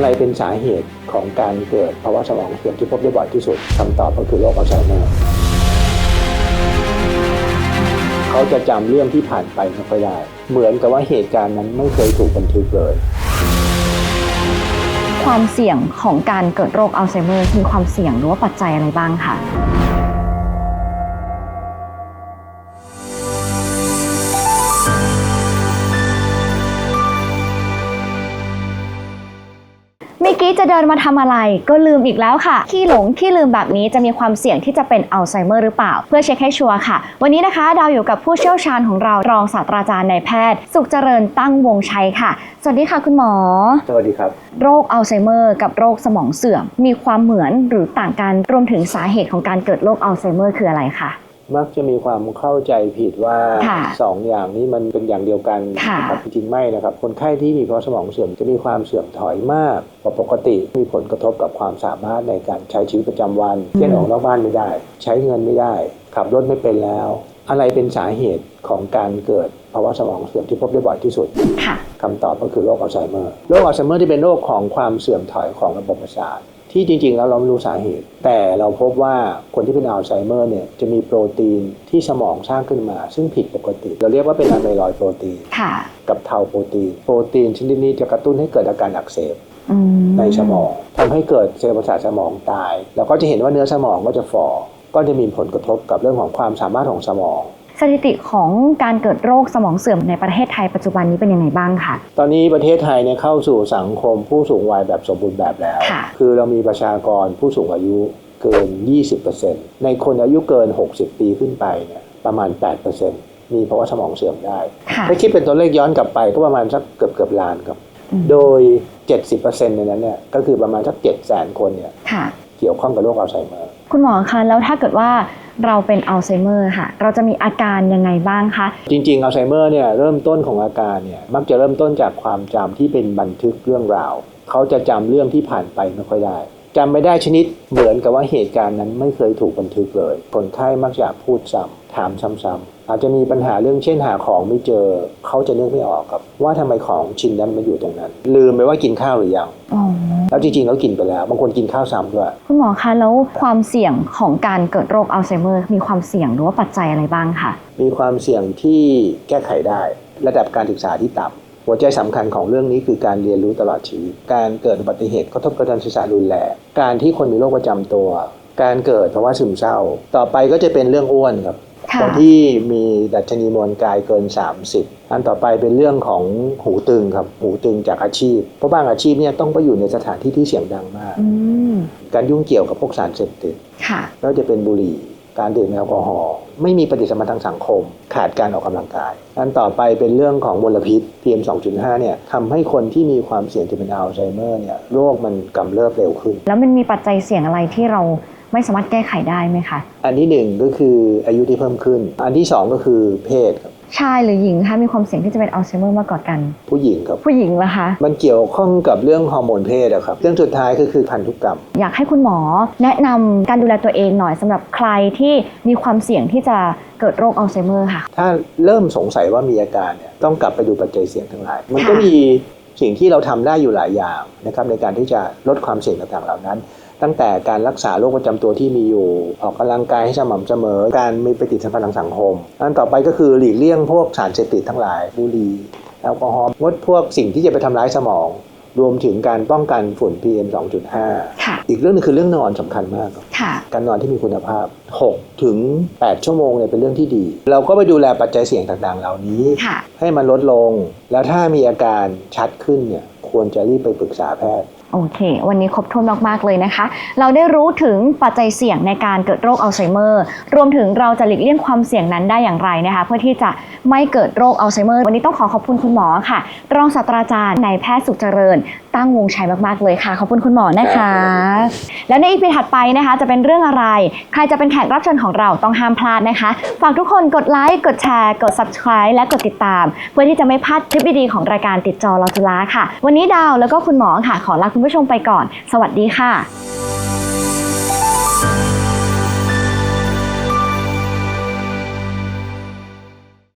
อะไรเป็นสาเหตุของการเกิดภาวะสมองเสื่อมที่พบได้บ่อยที่สุดคำตอบก็คือโรคอัลไซเมอร์เขาจะจำเรื่องที่ผ่านไปไม่ค่อยได้ เหมือนกับว่าเหตุการณ์นั้นไม่เคยถูกบันทึกเลย ความเสี่ยงของการเกิดโรคอัลไซเมอร์มีความเสี่ยงหรือว่าปัจจัยอะไรบ้างคะ เมื่อกี้จะเดินมาทำอะไรก็ลืมอีกแล้วค่ะ ขี้หลงขี้ลืมแบบนี้จะมีความเสี่ยงที่จะเป็นอัลไซเมอร์หรือเปล่า เพื่อเช็คให้ชัวร์ค่ะ วันนี้นะคะดาวอยู่กับผู้เชี่ยวชาญของเรารองศาสตราจารย์นายแพทย์ สุขเจริญตั้งวงชัยค่ะ สวัสดีค่ะคุณหมอ สวัสดีครับ โรคอัลไซเมอร์กับโรคสมองเสื่อม มีความเหมือนหรือต่างกันรวมถึงสาเหตุของการเกิดโรคอัลไซเมอร์คืออะไรคะ มักจะมีความเข้าใจผิดว่าค่ะสองอย่างนี้มันเป็นอย่างเดียวกันค่ะ นะครับจริงๆไม่นะครับ คนไข้ที่มีภาวะสมองเสื่อมจะมีความเสื่อมถอยมากกว่าปกติ มีผลกระทบกับความสามารถในการใช้ชีวิตประจำวัน เช่นออกนอกบ้านไม่ได้ ใช้เงินไม่ได้ ขับรถไม่เป็นแล้ว อะไรเป็นสาเหตุของการเกิดภาวะสมองเสื่อมที่พบได้บ่อยที่สุด ค่ะ คำตอบก็คือโรคอัลไซเมอร์ โรคอัลไซเมอร์ที่เป็นโรคของความเสื่อมถอยของระบบประสาท ที่จริงๆ แล้วเราไม่รู้สาเหตุ แต่เราพบว่าคนที่เป็นอัลไซเมอร์เนี่ยจะมีโปรตีนที่สมองสร้างขึ้นมา ซึ่งผิดปกติ เราเรียกว่าเป็นอะไมลอยด์โปรตีนค่ะกับเทาโปรตีน โปรตีนชนิดนี้จะกระตุ้นให้เกิดอาการอักเสบอืมในสมองทำให้เกิดเซลล์ประสาทสมองตาย แล้วก็จะเห็นว่าเนื้อสมองก็จะฝ่อก็จะมีผลกระทบกับเรื่องของความสามารถของสมอง สถิติของการเกิดโรคสมองเสื่อมในประเทศไทยปัจจุบันนี้เป็นยังไงบ้างคะตอนนี้ประเทศไทยเนี่ยเข้าสู่สังคมผู้สูงวัยแบบสมบูรณ์แบบแล้วค่ะคือเรามีประชากรผู้สูงอายุเกิน 20%ในคนอายุเกิน 60 ปีขึ้นไปเนี่ยประมาณ 8%มีภาวะสมองเสื่อมได้ค่ะถ้าคิดเป็นตัวเลขย้อนกลับไปก็ประมาณสักเกือบเกือบล้านครับอืมโดย 70%ในนั้นเนี่ยก็คือประมาณสัก700,000 คนเนี่ยค่ะเกี่ยวข้องกับโรคอัลไซเมอร์ คุณหมอคะแล้วถ้าเกิดว่าเราเป็นอัลไซเมอร์ค่ะ เราจะมีอาการยังไงบ้างคะ จริงๆ อัลไซเมอร์เนี่ยเริ่มต้นของอาการเนี่ยมักจะเริ่มต้นจากความจำที่เป็นบันทึกเรื่องราว เขาจะจำเรื่องที่ผ่านไปไม่ค่อยได้ จำไม่ได้ชนิดเหมือนกับว่าเหตุการณ์นั้นไม่เคยถูกบันทึกเลย คนไข้มักจะพูดซ้ำถามซ้ำๆอาจจะมีปัญหาเรื่องเช่นหาของไม่เจอ เขาจะนึกไม่ออกครับ ว่าทำไมของชิ้นนั้นมาอยู่ตรงนั้น ลืมไปว่ากินข้าวหรือยังอ๋อแล้วจริงๆแล้วกินไปแล้วบางคนกินข้าวซ้ำด้วยคุณหมอคะแล้วความเสี่ยงของการเกิดโรคอัลไซเมอร์ มีความเสี่ยงหรือว่าปัจจัยอะไรบ้างคะมีความเสี่ยงที่แก้ไขได้ ระดับการศึกษาที่ต่ำ หัวใจสำคัญของเรื่องนี้คือการเรียนรู้ตลอดชีวิต การเกิดอุบัติเหตุกระทบกระเทือนศีรษะรุนแรงการที่คนมีโรคประจำตัว การเกิดภาวะซึมเศร้า ต่อไปก็จะเป็นเรื่องอ้วนครับค่ะคนที่มีดัชนีมวลกายเกิน 30 อันต่อไปเป็นเรื่องของหูตึงครับ หูตึงจากอาชีพ เพราะบางอาชีพเนี่ยต้องไปอยู่ในสถานที่ที่เสียงดังมากอืมการยุ่งเกี่ยวกับพวกสารเสพติดค่ะไม่ว่าจะเป็นบุหรี่ การดื่มแอลกอฮอล์ไม่มีปฏิสัมพันธ์ทางสังคม ขาดการออกกำลังกายอันต่อไปเป็นเรื่องของมลพิษ PM 2.5เนี่ยทำให้คนที่มีความเสี่ยงจะเป็นอัลไซเมอร์เนี่ยโรคมันกำเริบเร็วขึ้น แล้วมันมีปัจจัยเสี่ยงอะไรที่เราไม่สามารถแก้ไขได้ไหมคะ อันที่หนึ่งก็คืออายุที่เพิ่มขึ้น อันที่สองก็คือเพศครับ ชายหรือหญิงคะมีความเสี่ยงที่จะเป็นอัลไซเมอร์มากกว่ากัน ผู้หญิงครับ ผู้หญิงล่ะคะ มันเกี่ยวข้องกับเรื่องฮอร์โมนเพศอะครับ เรื่องสุดท้ายก็คือพันธุกรรม อยากให้คุณหมอแนะนำการดูแลตัวเองหน่อยสำหรับใครที่มีความเสี่ยงที่จะเกิดโรคอัลไซเมอร์ค่ะ ถ้าเริ่มสงสัยว่ามีอาการเนี่ยต้องกลับไปดูปัจจัยเสี่ยงทั้งหลาย มันก็ค่ะมีสิ่งที่เราทำได้อยู่หลายอย่างนะครับในการที่จะลดความเสี่ยงต่างๆเหล่านั้น ตั้งแต่การรักษาโรคประจำตัวที่มีอยู่ ออกกำลังกายให้สม่ำเสมอ การมีปฏิสัมพันธ์ทางสังคม อันต่อไปก็คือหลีกเลี่ยงพวกสารเสพติดทั้งหลายบุหรี่แอลกอฮอล์งดพวกสิ่งที่จะไปทำร้ายสมอง รวมถึงการป้องกันฝุ่น PM 2.5ค่ะอีกเรื่องหนึงคือเรื่องนอนสำคัญมากครับค่ะการนอนที่มีคุณภาพ 6 ถึง 8 ชั่วโมงเนี่ยเป็นเรื่องที่ดี เราก็ไปดูแลปัจจัยเสี่ยงต่างๆ เหล่านี้ค่ะให้มันลดลง แล้วถ้ามีอาการชัดขึ้นเนี่ยควรจะรีบไปปรึกษาแพทย์ โอเค วันนี้ครบถ้วนมาก ๆ เลยนะคะ เราได้รู้ถึงปัจจัยเสี่ยงในการเกิดโรคอัลไซเมอร์ รวมถึงเราจะหลีกเลี่ยงความเสี่ยงนั้นได้อย่างไรนะคะ เพื่อที่จะไม่เกิดโรคอัลไซเมอร์ วันนี้ต้องขอขอบคุณคุณหมอค่ะ รองศาสตราจารย์นายแพทย์สุขเจริญ ตั้งวงชัยมาก ๆ เลยค่ะ ขอบคุณคุณหมอนะคะ แล้วในอีพีถัดไปนะคะ จะเป็นเรื่องอะไร ใครจะเป็นแขกรับเชิญของเราต้องห้ามพลาดนะคะ ฝากทุกคนกดไลค์ กดแชร์ กด subscribe และกดติดตาม เพื่อที่จะไม่พลาดคลิปดีๆของรายการติดจอรอจุฬาค่ะ วันนี้ดาวแล้วก็คุณหมอค่ะขอลาคุณผู้ชมไปก่อน สวัสดีค่ะ